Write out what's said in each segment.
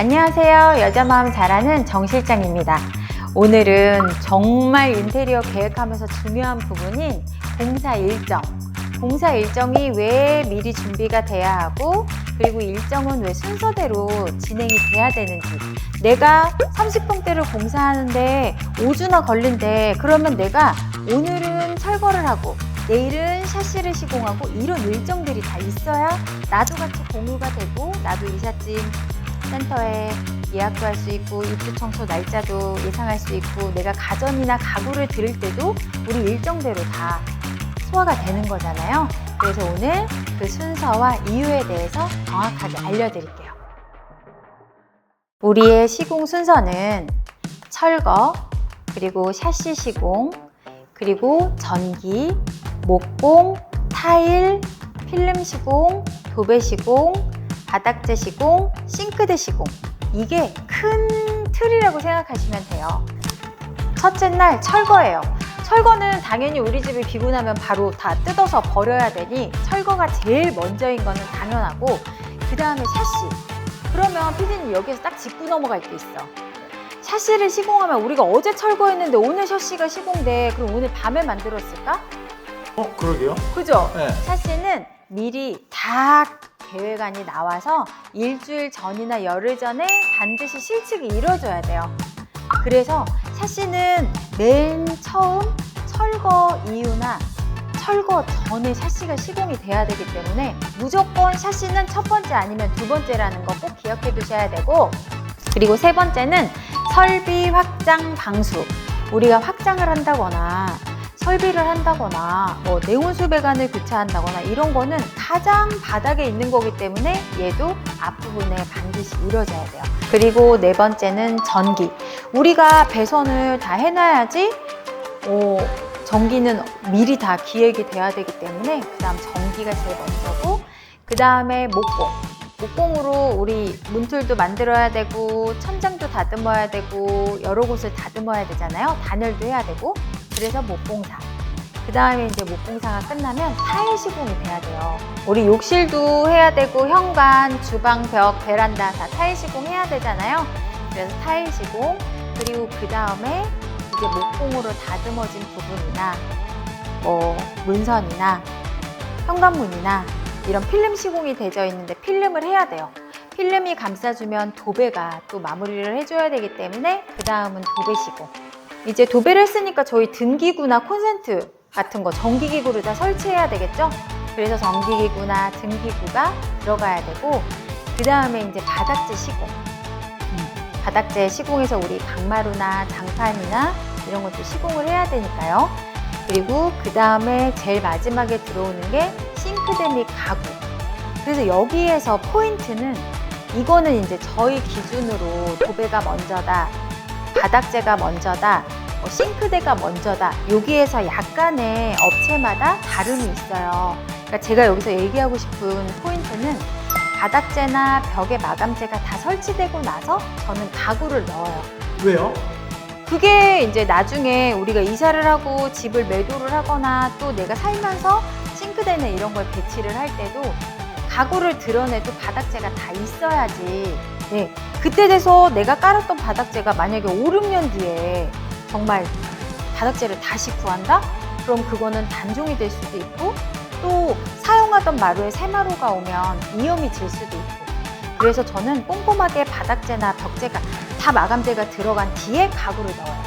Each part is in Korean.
안녕하세요. 여자 마음 잘하는 정 실장입니다. 오늘은 정말 인테리어 계획하면서 중요한 부분인 공사 일정. 공사 일정이 왜 미리 준비가 돼야 하고 그리고 일정은 왜 순서대로 진행이 돼야 되는지 내가 30분대를 공사하는데 5주나 걸린대 그러면 내가 오늘은 철거를 하고 내일은 샤시를 시공하고 이런 일정들이 다 있어야 나도 같이 공유가 되고 나도 이삿짐 센터에 예약도 할 수 있고 입주 청소 날짜도 예상할 수 있고 내가 가전이나 가구를 들을 때도 우리 일정대로 다 소화가 되는 거잖아요. 그래서 오늘 그 순서와 이유에 대해서 정확하게 알려드릴게요. 우리의 시공 순서는 철거, 그리고 샤시 시공, 그리고 전기, 목공, 타일, 필름 시공, 도배 시공, 바닥재 시공, 싱크대 시공. 이게 큰 틀이라고 생각하시면 돼요. 첫째 날 철거예요. 철거는 당연히 우리 집이 비고 나면 바로 다 뜯어서 버려야 되니 철거가 제일 먼저인 거는 당연하고 그 다음에 샤시. 그러면 피디님 여기에서 딱 짚고 넘어갈 게 있어. 샤시를 시공하면 우리가 어제 철거했는데 오늘 샤시가 시공돼. 그럼 오늘 밤에 만들었을까? 어, 그러게요. 그죠? 네. 샤시는 미리 다 계획안이 나와서 일주일 전이나 열흘 전에 반드시 실측이 이루어져야 돼요. 그래서 샤시는 맨 처음 철거 이후나 철거 전에 샤시가 시공이 돼야 되기 때문에 무조건 샤시는 첫 번째 아니면 두 번째라는 거 꼭 기억해 두셔야 되고 그리고 세 번째는 설비 확장 방수. 우리가 확장을 한다거나 설비를 한다거나 뭐 내온수 배관을 교체한다거나 이런 거는 가장 바닥에 있는 거기 때문에 얘도 앞부분에 반드시 이루어져야 돼요. 그리고 네 번째는 전기. 우리가 배선을 다 해놔야지 어, 전기는 미리 다 기획이 돼야 되기 때문에 그 다음 전기가 제일 먼저고 그 다음에 목공. 목공으로 우리 문틀도 만들어야 되고 천장도 다듬어야 되고 여러 곳을 다듬어야 되잖아요. 단열도 해야 되고 그래서 목공사. 그 다음에 이제 목공사가 끝나면 타일 시공이 돼야 돼요. 우리 욕실도 해야 되고 현관, 주방, 벽, 베란다 다 타일 시공 해야 되잖아요. 그래서 타일 시공 그리고 그 다음에 이제 목공으로 다듬어진 부분이나 뭐 문선이나 현관문이나 이런 필름 시공이 되어 있는데 필름을 해야 돼요. 필름이 감싸주면 도배가 또 마무리를 해줘야 되기 때문에 그 다음은 도배 시공. 이제 도배를 했으니까 저희 등기구나 콘센트 같은 거 전기기구를 다 설치해야 되겠죠? 그래서 전기기구나 등기구가 들어가야 되고 그 다음에 이제 바닥재 시공. 음, 바닥재 시공에서 우리 강마루나 장판이나 이런 것도 시공을 해야 되니까요. 그리고 그 다음에 제일 마지막에 들어오는 게 싱크대 및 가구. 그래서 여기에서 포인트는 이거는 이제 저희 기준으로 도배가 먼저다, 바닥재가 먼저다, 뭐 싱크대가 먼저다. 여기에서 약간의 업체마다 다름이 있어요. 그러니까 제가 여기서 얘기하고 싶은 포인트는 바닥재나 벽에 마감재가 다 설치되고 나서 저는 가구를 넣어요. 왜요? 그게 이제 나중에 우리가 이사를 하고 집을 매도를 하거나 또 내가 살면서 싱크대나 이런 걸 배치를 할 때도 가구를 드러내도 바닥재가 다 있어야지. 네. 그때 돼서 내가 깔았던 바닥재가 만약에 5, 6년 뒤에 정말 바닥재를 다시 구한다? 그럼 그거는 단종이 될 수도 있고 또 사용하던 마루에 새 마루가 오면 이염이 질 수도 있고 그래서 저는 꼼꼼하게 바닥재나 벽재가 다 마감재가 들어간 뒤에 가구를 넣어요.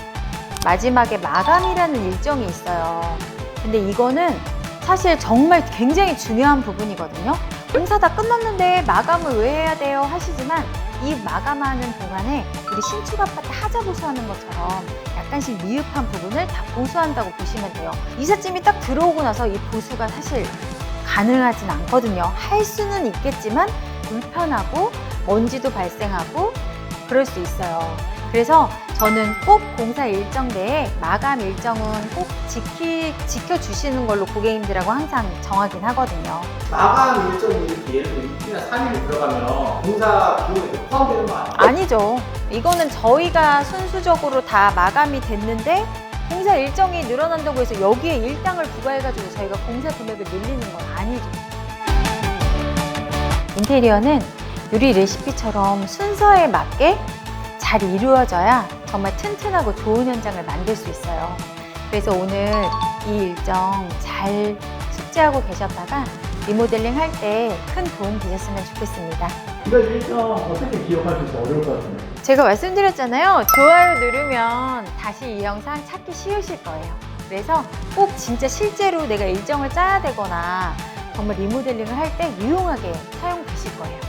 마지막에 마감이라는 일정이 있어요. 근데 이거는 사실 정말 굉장히 중요한 부분이거든요. 공사 다 끝났는데 마감을 왜 해야 돼요? 하시지만 이 마감하는 동안에 우리 신축 아파트 하자 보수하는 것처럼 약간씩 미흡한 부분을 다 보수한다고 보시면 돼요. 이삿짐이 딱 들어오고 나서 이 보수가 사실 가능하진 않거든요. 할 수는 있겠지만 불편하고 먼지도 발생하고 그럴 수 있어요. 그래서 저는 꼭 공사 일정 내에 마감 일정은 꼭 지키, 지켜주시는 걸로 고객님들하고 항상 정하긴 하거든요. 마감 일정이 예를 들어 이틀이나 3일 들어가면 공사 비용에 포함되는 거 아니에요? 아니죠. 이거는 저희가 순수적으로 다 마감이 됐는데 공사 일정이 늘어난다고 해서 여기에 일당을 부과해가지고 저희가 공사 금액을 늘리는 건 아니죠. 인테리어는 요리 레시피처럼 순서에 맞게 잘 이루어져야 정말 튼튼하고 좋은 현장을 만들 수 있어요. 그래서 오늘 이 일정 잘 숙지하고 계셨다가 리모델링 할 때 큰 도움 되셨으면 좋겠습니다. 이거 일정 어떻게 기억하실지 어려울 것 같은데. 제가 말씀드렸잖아요. 좋아요 누르면 다시 이 영상 찾기 쉬우실 거예요. 그래서 꼭 진짜 실제로 내가 일정을 짜야 되거나 정말 리모델링을 할 때 유용하게 사용되실 거예요.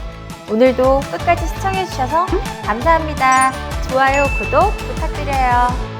오늘도 끝까지 시청해주셔서 감사합니다. 좋아요, 구독 부탁드려요.